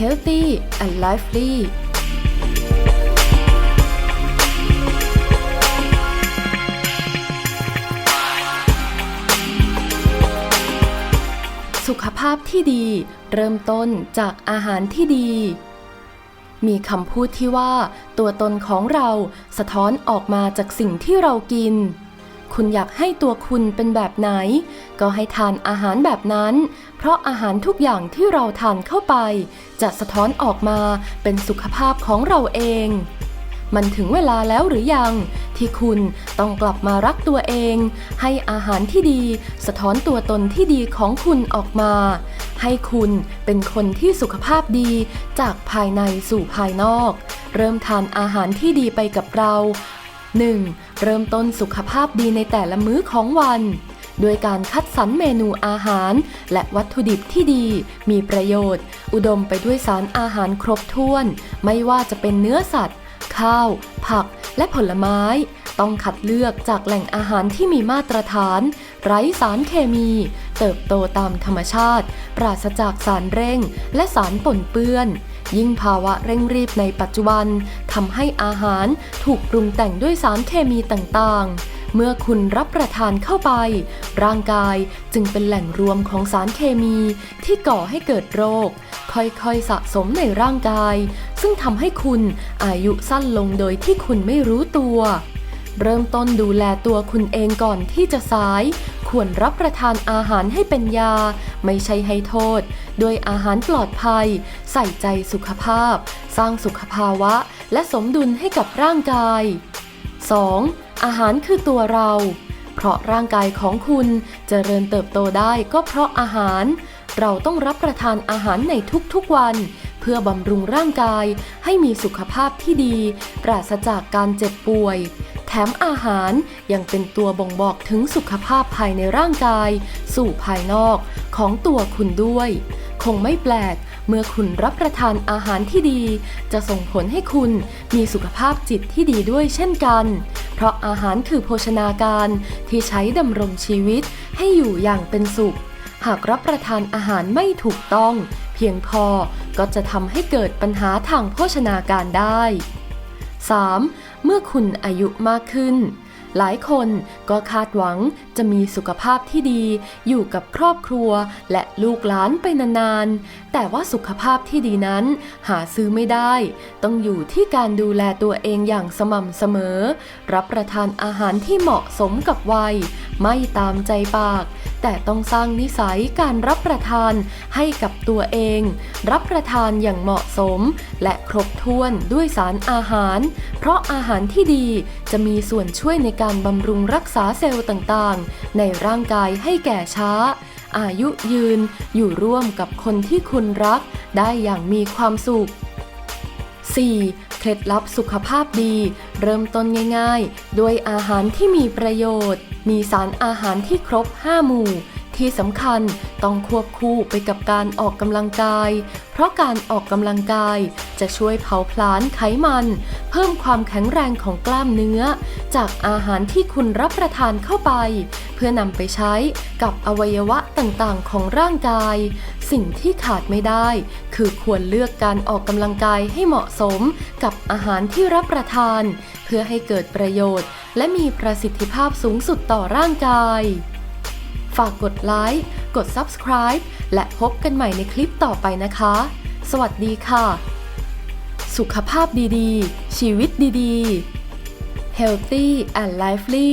healthy and lively สุขภาพที่ดีเริ่มต้นจากอาหารที่ดี มีคำพูดที่ว่า ตัวตนของเราสะท้อนออกมาจากสิ่งที่เรากิน คุณอยากให้ตัวคุณเป็นแบบไหน ก็ให้ทานอาหารแบบนั้น เพราะอาหารทุกอย่างที่เราทานเข้าไป จะสะท้อนออกมาเป็นสุขภาพของเราเอง มันถึงเวลาแล้วหรือยัง ที่คุณต้องกลับมารักตัวเอง ให้อาหารที่ดี สะท้อนตัวตนที่ดีของคุณออกมา ให้คุณเป็นคนที่สุขภาพดีจากภายในสู่ภายนอก เริ่มทานอาหารที่ดีไปกับเรา 1. เริ่มต้นสุขภาพดีในแต่ละมื้อของวันโดยการคัดสรรเมนูอาหาร และวัตถุดิบที่ดี มีประโยชน์ อุดมไปด้วยสารอาหารครบถ้วน ไม่ว่าจะเป็นเนื้อสัตว์ ข้าว ผัก และผลไม้ ต้องคัดเลือกจากแหล่งอาหารที่มีมาตรฐาน ไร้สารเคมี เติบโตตามธรรมชาติ ปราศจากสารเร่ง และสารปนเปื้อน ยิ่งภาวะเร่งรีบในปัจจุบัน ทำให้อาหารถูกปรุงแต่งด้วยสารเคมีต่างๆ เมื่อคุณรับประทานเข้าไป ร่างกายจึงเป็นแหล่งรวมของสารเคมีที่ก่อให้เกิดโรค ค่อยๆสะสมในร่างกาย ซึ่งทำให้คุณอายุสั้นลงโดยที่คุณไม่รู้ตัวเริ่มต้นดูแลตัวคุณเองก่อนที่จะสาย ควรรับประทานอาหารให้เป็นยา ไม่ใช่ให้โทษ ด้วยอาหารปลอดภัย ใส่ใจสุขภาพ สร้างสุขภาวะ และสมดุลให้กับร่างกาย 2. อาหารคือตัวเรา เพราะร่างกายของคุณจเจริญเติบโตได้ก็เพราะอาหาร เราต้องรับประทานอาหารในทุกๆวัน เพื่อบำรุงร่างกายให้มีสุขภาพที่ดี ปราศจากการเจ็บป่วยแถมอาหารยังเป็นตัวบ่งบอกถึงสุขภาพภายในร่างกาย สู่ภายนอก ของตัวคุณด้วย คงไม่แปลกเมื่อคุณรับประทานอาหารที่ดี จะส่งผลให้คุณมีสุขภาพจิตที่ดีด้วยเช่นกัน เพราะอาหารคือโภชนาการที่ใช้ดำรงชีวิตให้อยู่อย่างเป็นสุข หากรับประทานอาหารไม่ถูกต้อง เพียงพอก็จะทำให้เกิดปัญหาทางโภชนาการได้ 3. เมื่อคุณอายุมากขึ้น หลายคนก็คาดหวังจะมีสุขภาพที่ดี อยู่กับครอบครัวและลูกหลานไปนานๆ แต่ว่าสุขภาพที่ดีนั้น หาซื้อไม่ได้ ต้องอยู่ที่การดูแลตัวเองอย่างสม่ำเสมอ รับประทานอาหารที่เหมาะสมกับวัย ไม่ตามใจปาก แต่ต้องสร้างนิสัยการรับประทานให้กับตัวเอง รับประทานอย่างเหมาะสม และครบถ้วนด้วยสารอาหาร เพราะอาหารที่ดีจะมีส่วนช่วยในการบำรุงรักษาเซลล์ต่างๆ ในร่างกายให้แก่ช้า อายุยืนอยู่ร่วมกับคนที่คุณรัก ได้อย่างมีความสุข 4. เคล็ดลับสุขภาพดี เริ่มต้นง่ายๆ ด้วยอาหารที่มีประโยชน์ มีสารอาหารที่ครบ 5 หมู่ ที่สำคัญต้องควบคู่ไปกับการออกกำลังกาย เพราะการออกกำลังกายจะช่วยเผาผลาญไขมัน เพิ่มความแข็งแรงของกล้ามเนื้อ จากอาหารที่คุณรับประทานเข้าไป เพื่อนำไปใช้กับอวัยวะต่างๆของร่างกาย สิ่งที่ขาดไม่ได้ คือควรเลือกการออกกำลังกายให้เหมาะสมกับอาหารที่รับประทาน เพื่อให้เกิดประโยชน์ และมีประสิทธิภาพสูงสุดต่อร่างกาย ฝากกดไลค์กด subscribe และพบกันใหม่ในคลิปต่อไปนะคะ สวัสดีค่ะ สุขภาพดีๆ ชีวิตดีๆ healthy and lively